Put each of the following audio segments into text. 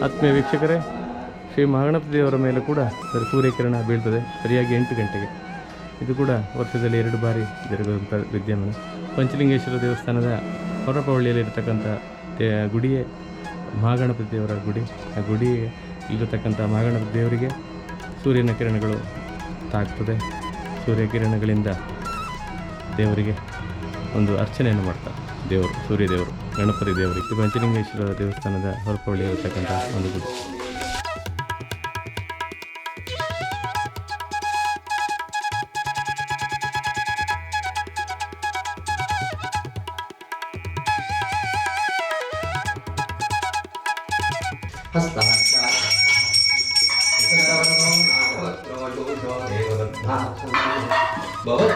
ಆತ್ಮೀಯ ವೀಕ್ಷಕರೇ, ಶ್ರೀ ಮಹಾಗಣಪತಿ ದೇವರ ಮೇಲೆ ಕೂಡ ಸರಿ ಸೂರ್ಯಕಿರಣ ಬೀಳ್ತದೆ ಸರಿಯಾಗಿ ಎಂಟು ಗಂಟೆಗೆ. ಇದು ಕೂಡ ವರ್ಷದಲ್ಲಿ ಎರಡು ಬಾರಿ ಜರುಗುವಂಥ ವಿದ್ಯಮಾನ. ಪಂಚಲಿಂಗೇಶ್ವರ ದೇವಸ್ಥಾನದ ಹೊರಪವಳ್ಳಿಯಲ್ಲಿರ್ತಕ್ಕಂಥ ದೇ, ಗುಡಿಯೇ ಮಹಾಗಣಪತಿ ದೇವರ ಗುಡಿ. ಆ ಗುಡಿ ಇಲ್ಲಿರತಕ್ಕಂಥ ಮಹಾಗಣಪತಿ ದೇವರಿಗೆ ಸೂರ್ಯನ ಕಿರಣಗಳು ತಾಗ್ತದೆ. ಸೂರ್ಯ ಕಿರಣಗಳಿಂದ ದೇವರಿಗೆ ಒಂದು ಅರ್ಚನೆಯನ್ನು ಮಾಡ್ತಾರೆ. ದೇವರು ಸೂರ್ಯದೇವರು ಗಣಪತಿ ದೇವರು ಇದು ಪಂಚಲಿಂಗೇಶ್ವರ ದೇವಸ್ಥಾನದ ಹೊರಪಳ್ಳಿ ಇರತಕ್ಕಂಥ ಒಂದು ಗುಡಿ. बहुत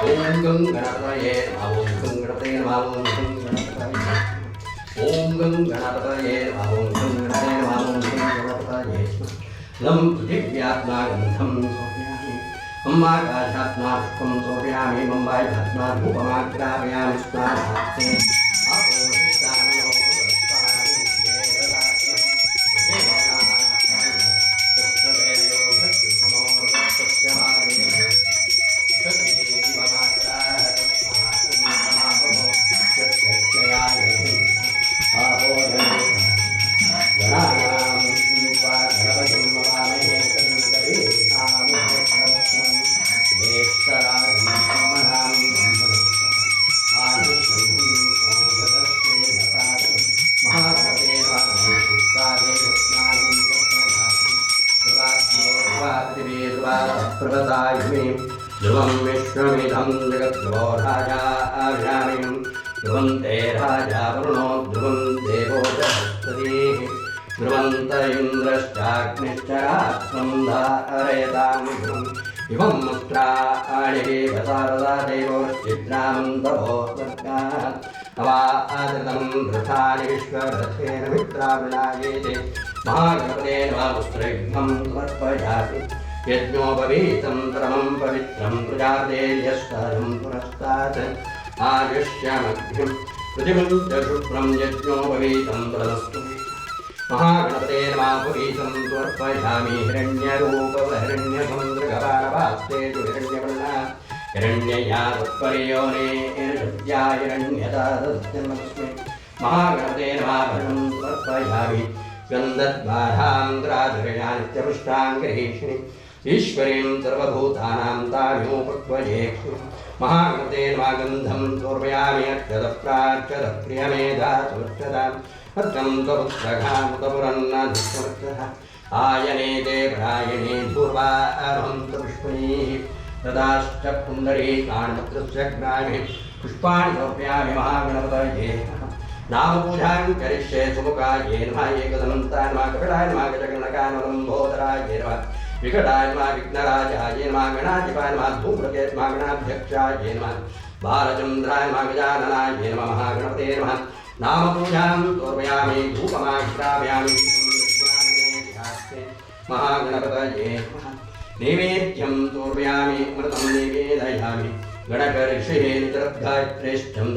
ॐ गं गणपतये ॐ गं गणपतये नमः ॐ गं गणपतये ॐ गं गणपतये ॐ गं गणपतये नमः ॐ गं गणपतये लं पृथिव्यात्मा गन्धं सोपयामि ममाकाशात्मा सुखं सोपयामि मम्बायधात्मा धूपमाग्रापयामि स्नानार्थे प्रददायिनी ध्रुवं विश्वमिदं जगद्भ्यो राजाभ्यामिं ध्रुवं ते राजा वरुणो, ध्रुवं देवो बृहस्पतिः ध्रुवन्त इन्द्रश्चाग्निश्च रात्रन्धारेतां इवं मुत्राणि वसारदा देवोश्चिद्रामन्तभो अवादृतं धृतानि विश्वभृतेन मित्राविणायेति महागणपतेन वा पुत्रविघ्नं समर्पयामि यज्ञोपवीतं परमं पवित्रं प्रजातेर्यस्करं पुरस्तात् आयुष्यामग्निं प्रतिबुद्धशुभ्रं यज्ञोपवीतं प्रदस्तु महागणपते नमापवीतं तोर्पयामि हिरण्यरूपवहिरण्यसमुद्रगवारवास्ते तु हिरण्यवर्णा हिरण्यया तत्पर्योने हिरण्यतादस्मे महागणपते नमाभरणं तोर्पयामि गन्धद्वारान्द्राधरणा नित्यपुष्टाङ्गरेषिणि ईश्वरीं सर्वभूतानां तामिमुपत्वये महागतेन्वागन्धं पूर्वयामि अक्षरप्राक्षर प्रियमेधातुष्टदाम् अर्थं त्वपुस्तकामुतपुरन्नधिस्मर्चः आयने देवरायणे धूर्वाहं तुष्णीः। ददाश्च पुण्डरीकाण्डस्य ग्रामे पुष्पाणि समर्पयामि महागणपतये। नामपूजां करिष्ये सुमुखाय नमः। एकदन्तान्मा कपिलान्मा गजगणकान्वलम्बोदराय नमः। गजगणकाय नमः विघ्नराजाय नमः गणाधिपाय नमः धूम्रके नमः गणाध्यक्षाय नमः। बालचन्द्राय नमः गजाननाय नमः। महागणपते नमः। नामपूजां तोर्पयामि धूपमाघ्रापयामि महागणपतये नैवेद्यं तोर्पयामि मृतं निवेदयामि। गणकर्षिः नितरद्गायत्रेष्ठं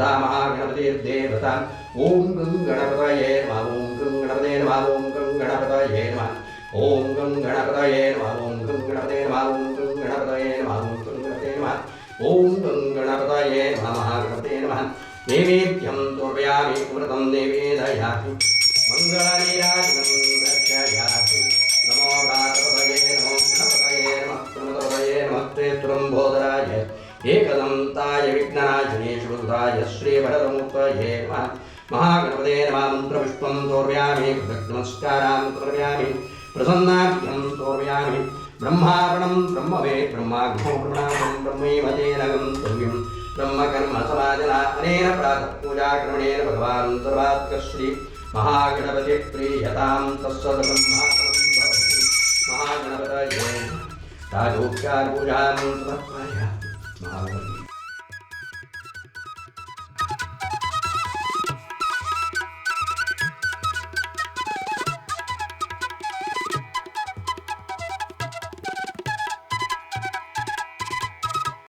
ॐ गं गणपतये ॐ गं गणपतये नमः। ॐ गं नमः। ॐ गं गणपतये नमः ॐ गं गणपतये नमः ॐ गं गणपतये नमः ॐ गं गणपतये नमः ॐ गं गणपतये नमः नमः। नैवेद्यं तोर्पयामि अमृतं निवेदयामि। नमो नमो गणपतये नमः प्रमदपतये नमः ते तुरम्बोदराय एकदन्ताय शुभदाय श्रीभरतमुक्तये महागणपते नमः। मन्त्रपुष्पं तोर्यामि नमस्कारां तोर्यामि ప్రసన్నాఖ్యం తోర్యామి బ్రహ్మార్పణం బ్రహ్మవే బ్రహ్మాఘ్యం బ్రహ్మణాం బ్రహ్మైవతేనగం తుర్యం బ్రహ్మకర్మ సమాజన అనేన ప్రాతః పూజాక్రమణేన భగవాన్ సర్వాత్కశ్రీ మహాగణపతి ప్రియతాం తస్వద బ్రహ్మాకరం మహాగణపతయే రాజోక్యార్పూజాం మహాగణపతి